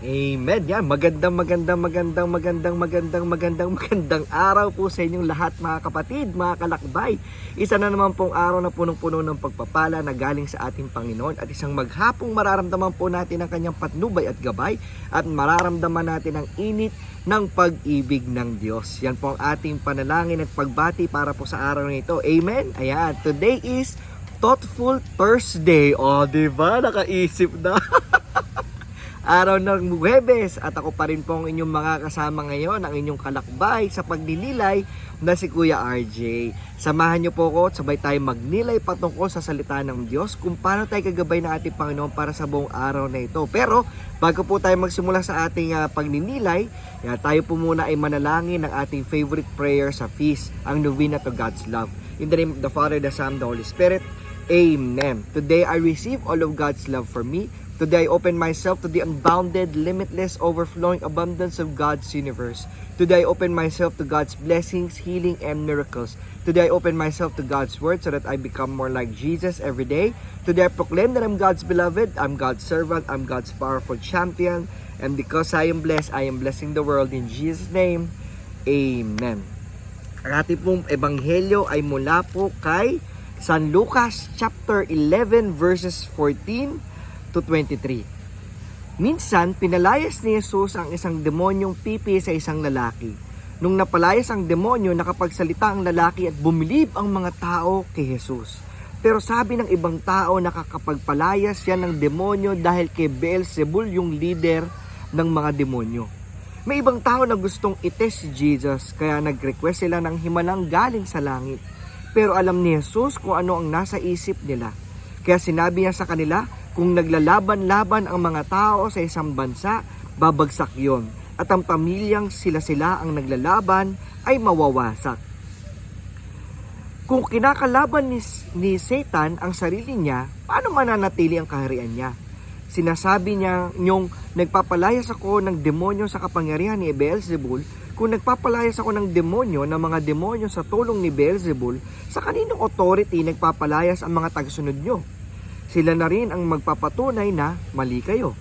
Amen. Yan, magandang, magandang, magandang, magandang, magandang, magandang, magandang araw po sa inyong lahat mga kapatid, mga kalakbay. Isa na naman pong araw na punong-puno ng pagpapala na galing sa ating Panginoon at isang maghapong mararamdaman po natin ang kanyang patnubay at gabay at mararamdaman natin ang init ng pag-ibig ng Diyos. Yan po ang ating panalangin at pagbati para po sa araw na ito. Amen. Ayan, today is Thoughtful Thursday. O, di ba? Nakaisip na. araw ng Huwebes at ako pa rin po ang inyong mga kasama ngayon, ang inyong kalakbay sa pagninilay na si Kuya RJ. Samahan niyo po ako at sabay tayo magnilay patungkol sa salita ng Diyos kung paano tayo kagabay ng ating Panginoon para sa buong araw na ito. Pero bago po tayo magsimula sa ating ah, pagninilay, yan, tayo po muna ay manalangin ng ating favorite prayer sa feast, ang Novena to God's Love. In the name of the Father, the Son, the Holy Spirit, Amen. Today I receive all of God's love for me. Today I open myself to the unbounded, limitless, overflowing abundance of God's universe. Today I open myself to God's blessings, healing, and miracles. Today I open myself to God's word so that I become more like Jesus every day. Today I proclaim that I'm God's beloved, I'm God's servant, I'm God's powerful champion. And because I am blessed, I am blessing the world in Jesus' name. Amen. Ang ating pong ebanghelyo ay mula po kay San Lucas chapter 11 verses 14 to 23. Minsan, pinalayas ni Jesus ang isang demonyong pipi sa isang lalaki. Nung napalayas ang demonyo, nakapagsalita ang lalaki at bumilib ang mga tao kay Jesus. Pero sabi ng ibang tao nakakapagpalayas yan ng demonyo dahil kay Beelzebul yung leader ng mga demonyo. May ibang tao na gustong itest si Jesus kaya nag-request sila ng himalang galing sa langit. Pero alam ni Jesus kung ano ang nasa isip nila. Kaya sinabi niya sa kanila, kung naglalaban-laban ang mga tao sa isang bansa, babagsak yon. At ang pamilyang sila-sila ang naglalaban ay mawawasak. Kung kinakalaban ni, ni Satan ang sarili niya, paano mananatili ang kaharian niya? Sinasabi niya yung nagpapalayas ako ng demonyo sa kapangyarihan ni Beelzebul, kung nagpapalayas ako ng demonyo ng mga demonyo sa tulong ni Beelzebul, sa kaninong authority nagpapalayas ang mga tagasunod nyo? Sila na rin ang magpapatunay na mali kayo.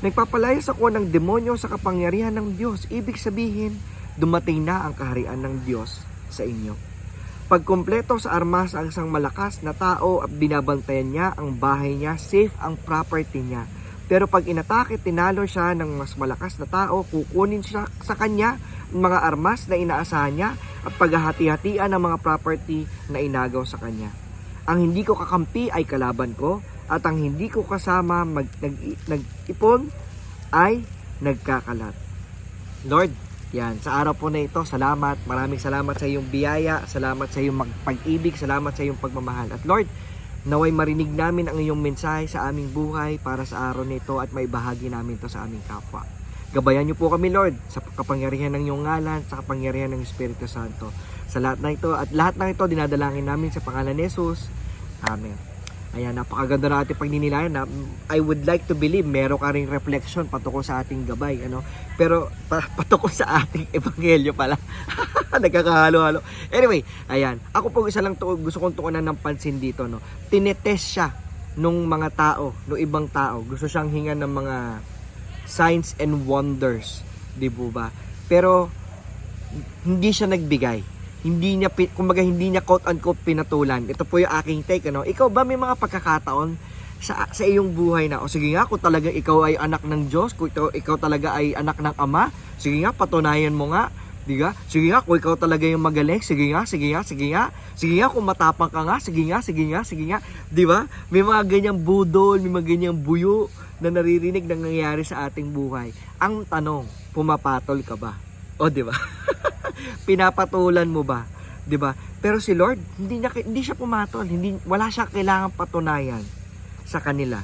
Nagpapalayas ako ng demonyo sa kapangyarihan ng Diyos. Ibig sabihin, dumating na ang kaharian ng Diyos sa inyo. Pagkumpleto sa armas ang isang malakas na tao at binabantayan niya ang bahay niya, safe ang property niya. Pero pag inatake, tinalo siya ng mas malakas na tao, kukunin siya sa kanya ang mga armas na inaasahan niya at paghahati-hatian ng mga property na inagaw sa kanya. Ang hindi ko kakampi ay kalaban ko at ang hindi ko kasama mag, nag, nag-ipon ay nagkakalat. Lord, yan, sa araw po na ito, salamat. Maraming salamat sa iyong biyaya, salamat sa iyong pag-ibig, salamat sa iyong pagmamahal. At Lord, naway marinig namin ang iyong mensahe sa aming buhay para sa araw na ito at may bahagi namin ito sa aming kapwa. Gabayan niyo po kami, Lord, sa kapangyarihan ng iyong ngalan, sa kapangyarihan ng Espiritu Santo. Sa lahat na ito, at lahat ng ito, dinadalangin namin sa pangalan ni Jesus. Amen. Ayan, napakaganda na ating pagninilayan. Na, I would like to believe meron ka ring reflection patungkol sa ating gabay. Ano? Pero pa, patungkol sa ating ebanghelyo pala. Nagkakahalo-halo. Anyway, ayan. Ako po isa lang to, gusto kong tuunan ng pansin dito. No? Tinetest siya nung mga tao, nung ibang tao. Gusto siyang hingan ng mga signs and wonders. Di ba? Pero hindi siya nagbigay hindi niya kumbaga hindi niya quote unquote pinatulan. Ito po yung aking take ano. Ikaw ba may mga pagkakataon sa sa iyong buhay na o sige nga kung talaga ikaw ay anak ng Diyos, kung ikaw, ikaw talaga ay anak ng Ama, sige nga patunayan mo nga, di ba? Sige nga kung ikaw talaga yung magaling, sige nga, sige nga, sige nga. Sige nga kung matapang ka nga, sige nga, sige nga, sige nga. Di ba? May mga ganyang budol, may mga ganyang buyo na naririnig na nangyayari sa ating buhay. Ang tanong, pumapatol ka ba? O di ba? pinapatulan mo ba? 'Di ba? Pero si Lord, hindi niya hindi siya pumatol, hindi wala siya kailangang patunayan sa kanila.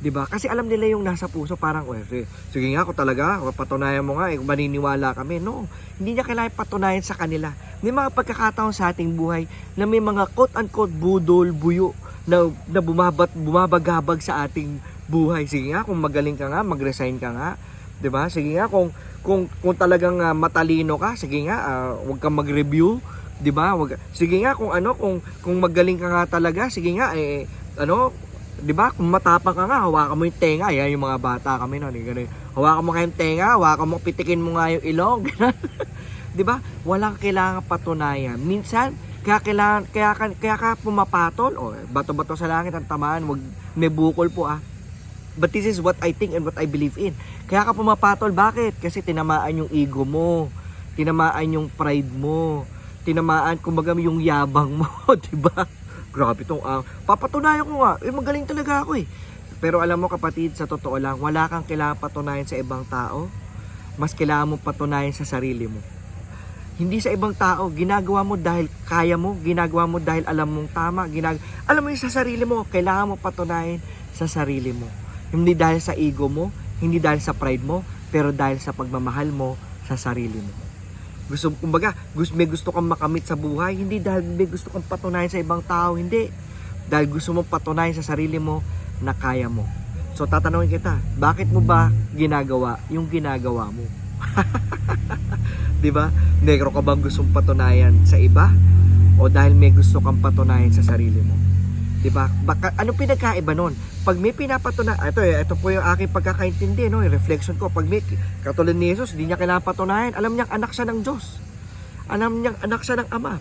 'Di ba? Kasi alam nila yung nasa puso parang, "Well, sige, sige nga ako talaga, patunayan mo nga, eh, maniniwala kami." No, hindi niya kailangan patunayan sa kanila. May mga pagkakataon sa ating buhay na may mga quote-unquote budol, buyo na, na bumabat, bumabagabag sa ating buhay. Sige nga, kung magaling ka nga, mag-resign ka nga. 'Di ba? Sige nga kung kung kung talagang ah, matalino ka, sige nga, ah, huwag kang mag-review, 'di ba? Wag sige nga kung ano, kung kung magaling ka nga talaga, sige nga eh ano, 'Di ba? Kung matapang ka nga, hawakan mo yung tenga. Yan yung mga bata kami noon. Eh, ganun. Hawakan mo kayong tenga, hawakan mo, pitikin mo nga yung ilong. 'Di ba? Walang kailangan patunayan. Minsan, kaya kailangan kaya ka, kaya ka pumapatol o bato-bato sa langit ang tamaan, wag may bukol po ah. But this is what I think and what I believe in. Kaya ka pumapatol, bakit? Kasi tinamaan yung ego mo. Tinamaan yung pride mo. Tinamaan, kumbaga, yung yabang mo, 'di ba? Grabe tong ah. papatunayan ko nga, eh magaling talaga ako eh. Pero alam mo kapatid, sa totoo lang, wala kang kailangan patunayan sa ibang tao. Mas kailangan mo patunayan sa sarili mo. Hindi sa ibang tao, ginagawa mo dahil kaya mo, ginagawa mo dahil alam mong tama, ginag alam mo yung sa sarili mo, kailangan mo patunayan sa sarili mo. Hindi dahil sa ego mo, hindi dahil sa pride mo, pero dahil sa pagmamahal mo sa sarili mo. Gusto, kumbaga, gusto, may gusto kang makamit sa buhay, hindi dahil may gusto kang patunayan sa ibang tao, hindi. Dahil gusto mo patunayan sa sarili mo na kaya mo. So tatanungin kita, bakit mo ba ginagawa yung ginagawa mo? 'Di ba? Negro ka bang gustong patunayan sa iba o dahil may gusto kang patunayan sa sarili mo? 'Di ba? Baka ano pinagkaiba noon? Pag may pinapatunayan, ito eh, ito po yung aking pagkakaintindi, no, yung reflection ko. Pag may katulad ni Jesus, hindi niya kailangan patunayan, alam niyang anak siya ng Diyos. Alam niyang anak siya ng Ama.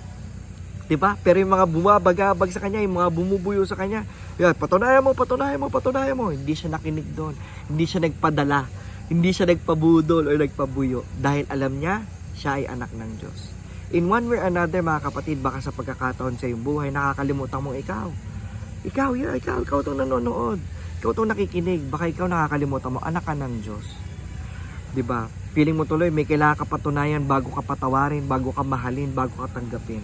'Di ba? Pero yung mga bumabagabag sa kanya, yung mga bumubuyo sa kanya, yan, patunayan mo, patunayan mo, patunayan mo. Hindi siya nakinig doon. Hindi siya nagpadala. Hindi siya nagpabudol or nagpabuyo dahil alam niya siya ay anak ng Diyos. In one way or another, mga kapatid, baka sa pagkakataon sa iyong buhay, nakakalimutan mo ikaw. Ikaw, yeah, ikaw, ikaw itong nanonood. Ikaw itong nakikinig. Baka ikaw nakakalimutan mo, anak ka ng Diyos. 'Di ba? Feeling mo tuloy may kailangan ka patunayan bago ka patawarin, bago ka mahalin, bago ka tanggapin.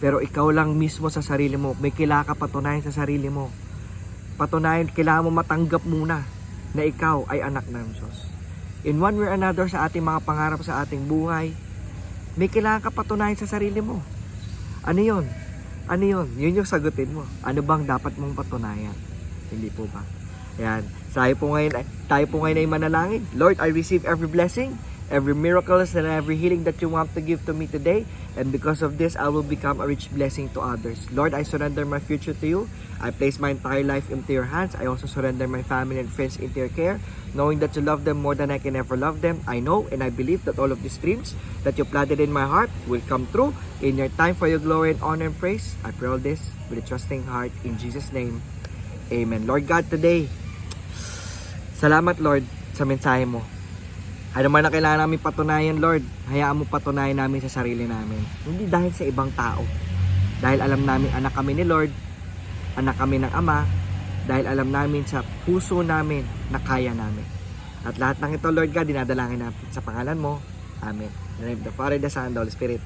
Pero ikaw lang mismo sa sarili mo, may kailangan ka patunayan sa sarili mo. Patunayan, kailangan mo matanggap muna na ikaw ay anak ng Diyos. In one way or another sa ating mga pangarap sa ating buhay, may kailangan ka patunayan sa sarili mo. Ano yon? Ano yon? Yun yung sagutin mo. Ano bang dapat mong patunayan? Hindi po ba? Yan. Tayo po ngayon, tayo po ngayon ay manalangin. Lord, I receive every blessing, every miracles and every healing that you want to give to me today. And because of this, I will become a rich blessing to others. Lord, I surrender my future to you. I place my entire life into your hands. I also surrender my family and friends into your care, knowing that you love them more than I can ever love them. I know and I believe that all of these dreams that you planted in my heart will come true in your time for your glory and honor and praise. I pray all this with a trusting heart in Jesus' name. Amen. Lord God, today, salamat Lord sa mensahe mo. Ano man ang kailangan namin patunayan, Lord, hayaan mo patunayan namin sa sarili namin. Hindi dahil sa ibang tao. Dahil alam namin anak kami ni Lord, anak kami ng Ama, dahil alam namin sa puso namin na kaya namin. At lahat ng ito, Lord God, dinadalangin natin sa pangalan mo. Amen. In the name of the Father, the Son, the Holy Spirit.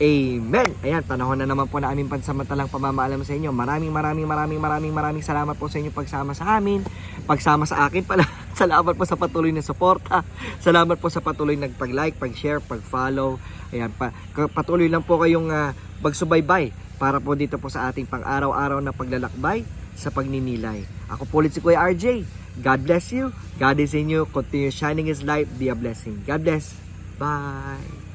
Amen. Ayan, panahon na naman po na aming pansamantalang pamamaalam sa inyo. Maraming maraming maraming maraming maraming salamat po sa inyo pagsama sa amin. Pagsama sa akin pala. salamat po sa patuloy na suporta. Salamat po sa patuloy nagpag-like, pag-share, pag-follow. Ayan, pa, patuloy lang po kayong uh, magsubaybay para po dito po sa ating pang-araw-araw na paglalakbay sa pagninilay. Ako po ulit si Kuya RJ. God bless you. God is in you. Continue shining His light. Be a blessing. God bless. Bye.